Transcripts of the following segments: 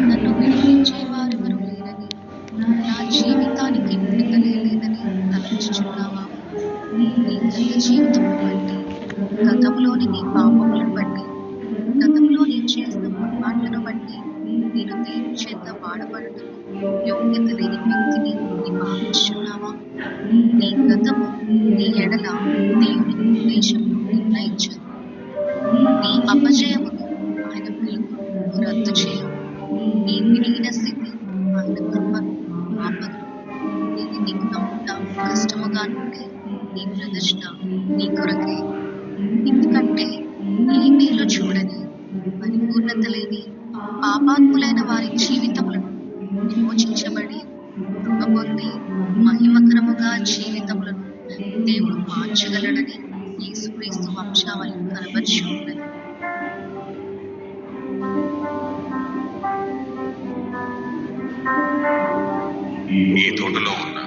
నన్ను విడిపించే ఎవరు లేరని నా జీవితానికి విడుదలే లేదని తలంచుచున్నావా? నీ గత జీవితమును బట్టి గతంలోని నీ పాపములను బట్టి గతంలో నేను చేసిన పొరపాట్లను బట్టి నేను దేవుని చేత వాడబడటం యోగ్యత లేని వ్యక్తిని నీ భావించున్నావా నీ గతము నీ ఎడల దేవుని ఉద్దేశం నిర్ణయించదు నీ అపజయము పాపాత్ములైన వారి జీవితములను విమోచించబడి కృప పొంది మహిమకరముగా జీవితములను దేవుడు మార్చగలడని యేసుక్రీస్తు వంశావళి కనబర్చి ఉన్నది. ఈ తోటలో ఉన్న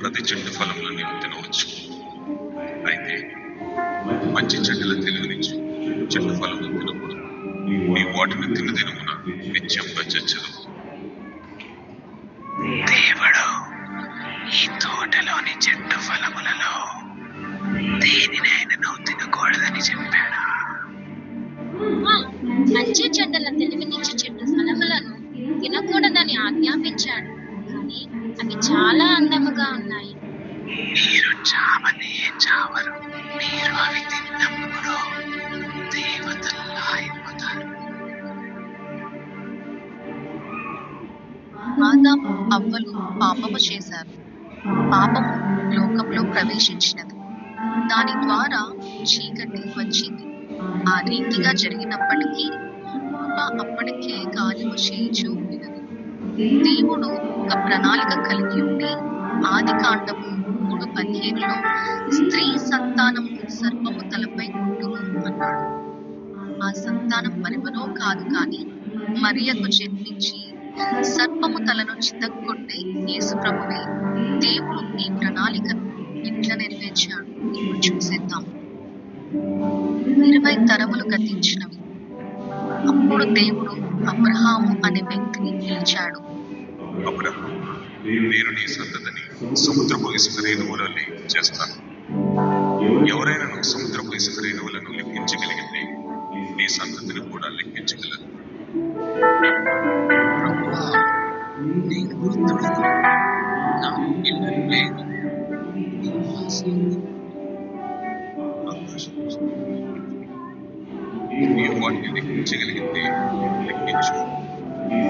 ప్రతి చెట్టు ఫలములను నీవు తినవచ్చు. అయితే మంచి చెట్టుల తెలివినిచ్చు చెట్టు ఫలములు నీ వాటిని తినదినమున నిత్యంగా చచ్చదు దేవుడు ఈ తోటలోని చెట్టు ఫలములలో దేనినైనా నువ్వు తినకూడదని చెప్పాడు? ఆ, మంచి ఆదాము అవ్వలు పాపము చేశారు. పాపము లోకంలో ప్రవేశించినది. దాని ద్వారా చీకటి వచ్చింది. ఆ రీతిగా జరిగినప్పటికీ కృప అప్పటికే కార్యము చేయుచూ దేవుడు ఒక ప్రణాళిక కలిగి ఉండి ఆది కాండము మూడు పదిహేనులో స్త్రీ సంతానము సర్పము తలపై ఉండును అన్నాడు. ఆ సంతానం మరెవరో కాదు కానీ మరియకు జన్మించి సర్పము తలను చితక్కొట్టే యేసు ప్రభువే దేవుడు నీ ప్రణాళికను ఎట్లా నెరవేర్చాడు. ఇప్పుడు చూసేద్దాం. ఇరవై తరములు గతించినవి. అప్పుడు దేవుడు అబ్రహాము అనే వ్యక్తిని పిలిచాడు. నేను నీ సంతతిని సముద్రపు ఇసుక రేణువులని చేస్తాను. ఎవరైనా సముద్రపు ఇసుక రేణువులను లెక్కించగలిగితే నీ సంతతిని కూడా లెక్కించగలరు నీవు వాటిని లెక్కించగలిగితే లెక్కించు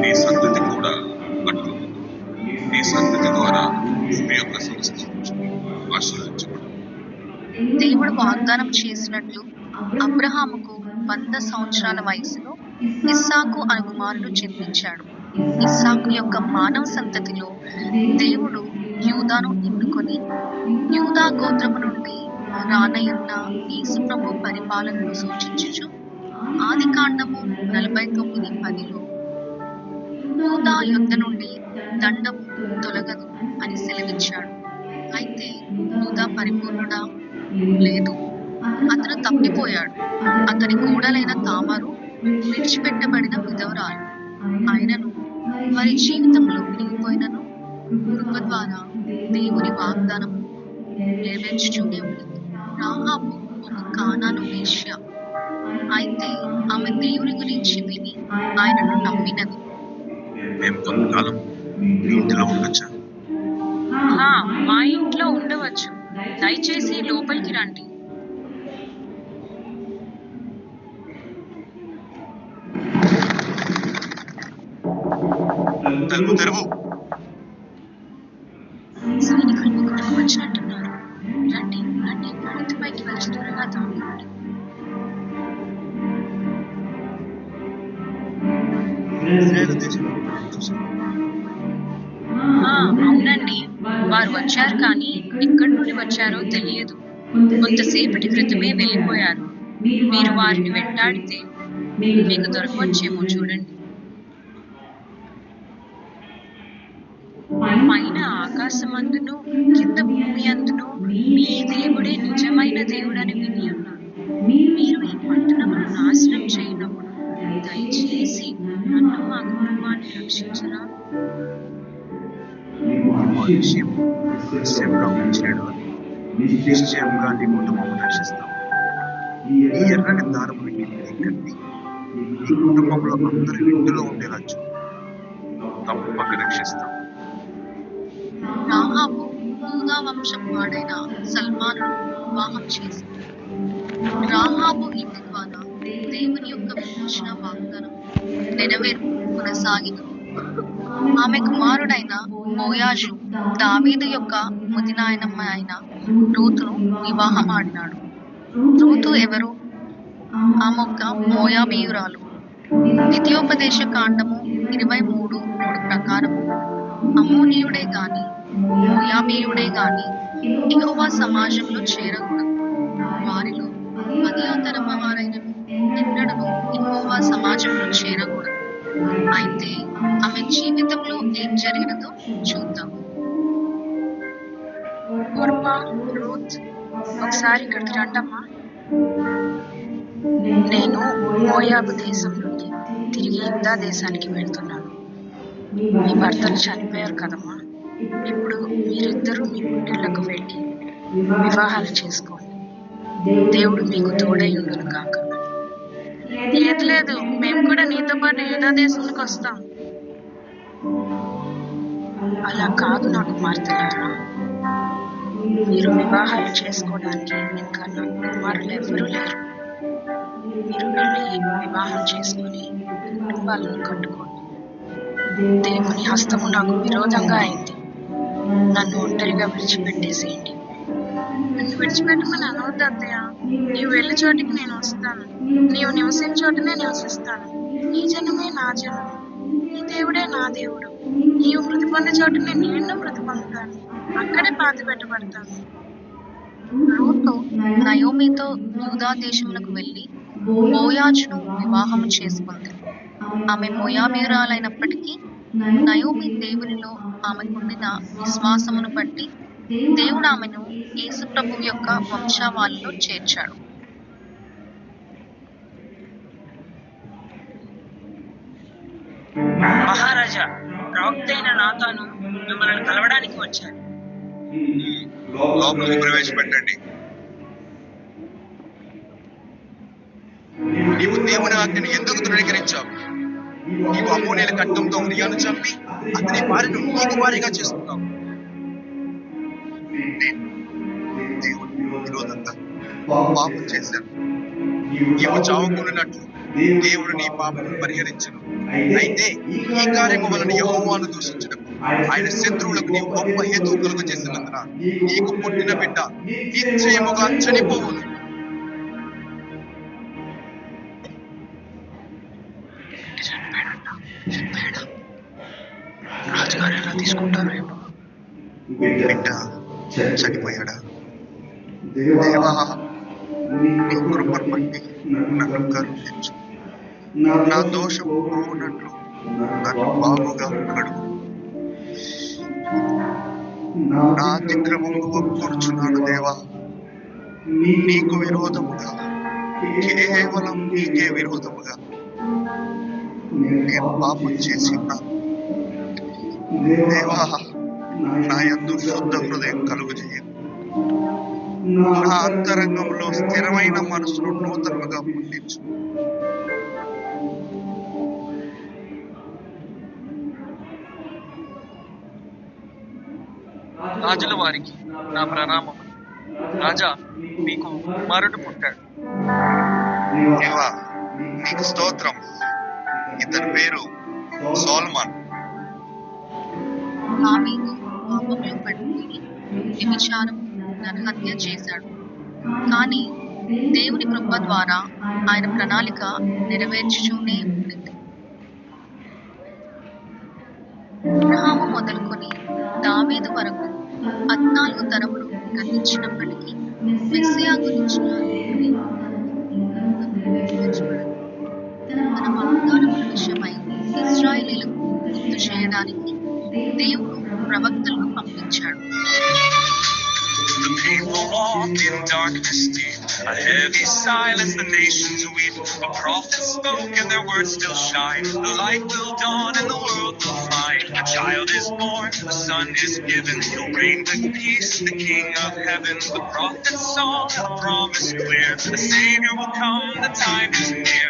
నీ సంతతి కూడా అట్లు నీ సంతతి ద్వారా భూమి యొక్క సమస్త ఆశీర్వదించబడు దేవుడు వాగ్దానం చేసినట్లు అబ్రహాముకు వంద సంవత్సరాల వయసులో ఇస్సాకు అను కుమారుడు జన్మించాడు. ఇస్సాకు యొక్క మానవ సంతతిలో దేవుడు యూదాను ఎన్నుకొని యూదా గోత్రము నుండి రానయున్న యేసుప్రభు పరిపాలనను సూచించుచు ఆది కాండము నలభై తొమ్మిది పదిలో యూదా యుద్ధ నుండి దండము తొలగదు అని సెలవిచ్చాడు. అయితే యూదా పరిపూర్ణుడా? లేదు. అతను తప్పిపోయాడు. అతని కూడలైన తామరు విడిచిపెట్టబడిన విధవరాలు. ఆయనను వారి జీవితంలో విరిగిపోయినను కృప ద్వారా దేవుని వాగ్దానం నెరవేర్చుచూనే ఉన్నది. రాహాబు ఒక కానాను వేశ్య. అయితే ఆమె దేవుని గురించి విని ఆయనను నమ్మినది. మేము కొంతకాలం మీ ఇంటిలో ఉండొచ్చా? ఆ, మా ఇంట్లో ఉండవచ్చు. దయచేసి లోపలికి రండి. తలుపు తెరవు కొరకు వచ్చినట్టున్నారు. రండి రండి. వచ్చి అవునండి. వారు వచ్చారు కానీ ఎక్కడి నుండి వచ్చారో తెలియదు. కొంతసేపటి క్రితమే వెళ్ళిపోయారు. మీరు వారిని వెంటాడితే మీకు దొరకవచ్చేమో చూడండి. ఆకాశమందును కింద భూమి అందును మీ దేవుడే నిజమైన దేవుడని విని ఉన్నాను. మీరు ఈ పట్టణమును నాశనం చేయనప్పుడు దయచేసి నన్ను మా కుటుంబాన్ని రక్షించరా? విషయం నిశ్చయంగా ఉంచాడు నిశ్చయంగా నీ కుటుంబం రక్షిస్తాం ఈ ఎర్రని దారముని కట్టి ఈ కుటుంబంలో అందరూ ఇంటిలో ఉండేలా తప్పక రక్షిస్తాం రాహాబు యూదా వంశం వాడైన సల్మాను వివాహం చేసింది రాహాబు ఇంటి ద్వారా దేవుని యొక్క విమోచన వాగ్దానం నెరవేర్పు కొనసాగింది. ఆమె కుమారుడైన మోయాజు దావీదు యొక్క ముదినాయనమ్మ అయిన రూతును వివాహం ఆడినాడు రూతు ఎవరు? ఆమె ఒక మోయాబీయురాలు. ద్వితీయోపదేశ కాండము ఇరవై మూడు అమోనీయుడే గాని మోయాబీయుడే గాని ఇహోవా సమాజంలో చేరకూడదు. వారిలో పదియో తరమ వారైన ఎన్నడను ఇహోవా సమాజంలో చేరకూడదు. అయితే ఆమె జీవితంలో ఏం జరిగినదో చూద్దాం. ఓర్పా రూత్ ఒకసారి ఇక్కడికి రండమ్మా. నేను మోయాబు దేశం నుండి తిరిగి యూదా దేశానికి వెళ్తున్నాను మీ భర్తలు చనిపోయారు కదమ్మా. ఇప్పుడు మీరిద్దరూ మీ పుట్టిళ్ళకు వెళ్ళి వివాహాలు చేసుకోండి. దేవుడు మీకు తోడై ఉండును కాక లేదు లేదు మేము కూడా నీతో పాటు యూదా దేశానికి వస్తాం. అలా కాదు నా కుమార్తెలారా. మీరు వివాహాలు చేసుకోవడానికి ఇంకా నా కుమారులు ఎవ్వరూ లేరు. మీరు వెళ్ళి వివాహం చేసుకొని కుటుంబాలను కట్టుకోండి. దేవుని హస్తము నాకు విరోధంగా అయింది. నన్ను ఒంటరిగా విడిచిపెట్టేసేయండి. నన్ను విడిచిపెట్టమని అనవద్దయ్యా నీవు వెళ్ళే చోటికి నేను వస్తాను. నీవు నివసించే చోటనే నివసిస్తాను. నీ జనమే నా జనం నీ దేవుడే నా దేవుడు. నీవు మృతి పొందే చోటనే నేను మృతి పొందుతాను. అక్కడే పాతి పెట్టబడతాను. రూతు నయోమితో యూదా దేశములకు వెళ్ళి మోయాజును వివాహం చేసుకుంది. ఆమె మోయాబీరాలైనప్పటికీ నయోమి దేవునిలో ఆమెకుండిన విశ్వాసమును బట్టి దేవుడు ఆమెను యేసు ప్రభు యొక్క వంశావాళిలో చేర్చాడు. మహారాజా ప్రవక్త అయిన నాతాను మిమ్మల్ని కలవడానికి వచ్చాడు. లోపలికి ప్రవేశపెట్టండి. నీవు దేవుని ఆజ్ఞని ఎందుకు ధృవీకరించావు నీవు అమోనేల కట్టంతో ఉరియాను చంపి అతని భార్యను నీకు భార్యగా చేసుకున్నావు నేను దేవుని పాపం చేశాను నీవు చావుకున్నట్టు దేవుడు నీ పాపను పరిహరించను. అయితే ఈ కార్యము వలన యహోవాను దూషించడం. ఆయన శత్రువులకు నీవు గొప్ప హేతువు కలుగు చేసినందున నీకు పుట్టిన బిడ్డ నిశ్చయముగా చనిపోవును. చనిపోయాడంట రాజుగారు ఎలా తీసుకుంటారు బిడ్డ చనిపోయాడా? దేవా నీ కృప బట్టి నన్ను కరుణించు. నా దోషం పోనట్లు నన్ను బాగుగా కడుగు నా అతిక్రమము ఒప్పుకొనుచున్నాను దేవా. నీకు విరోధముగా కేవలం నీకే విరోధముగా. నేను పాపం చేసి దేవా నా యందు శుద్ధ హృదయం కలుగు నా అంతరంగంలో స్థిరమైన మనసును నూతనముగా పుట్టించు. రాజుల వారికి నా ప్రణామం రాజా మీకు కుమారుడు పుట్టాడు. నీకు స్తోత్రం ఇతని పేరు సోల్మాన్. దావీదు కోపంలో పడిపోయి వ్యభిచారం నరహత్య చేశాడు. కానీ దేవుని కృప ద్వారా ఆయన ప్రణాళిక నెరవేర్చుతూనే ఉండింది. అబ్రహాము మొదలుకొని దావేదు వరకు పద్నాలుగు తరములు గతించినప్పటికీ మెస్సియా గురించిన దేవుని తన వాగ్దానముల విషయమై ఇస్రాయేలీలకు గుర్తు చేయడానికి దేవుడు ప్రవక్తలను పంపించాడు The people walk in darkness deep A heavy silence, the nations weep. A prophet spoke, and their words still shine. The light will dawn, and the world will find. A child is born, a son is given. He'll reign with peace, the King of heaven. The prophet's song, the promise clear. The Savior will come, the time is near.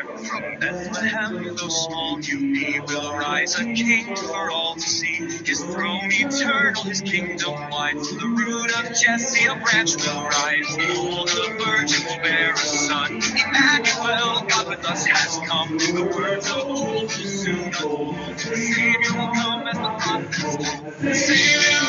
Bethlehem, though small you be, will rise a King for all to see. His throne eternal, his kingdom wide. From the root of Jesse, a branch will rise. Behold, the virgin will bear a son. Emmanuel, God with us has come. The words of old will soon unfold. The Savior will come as the prophets told. The Savior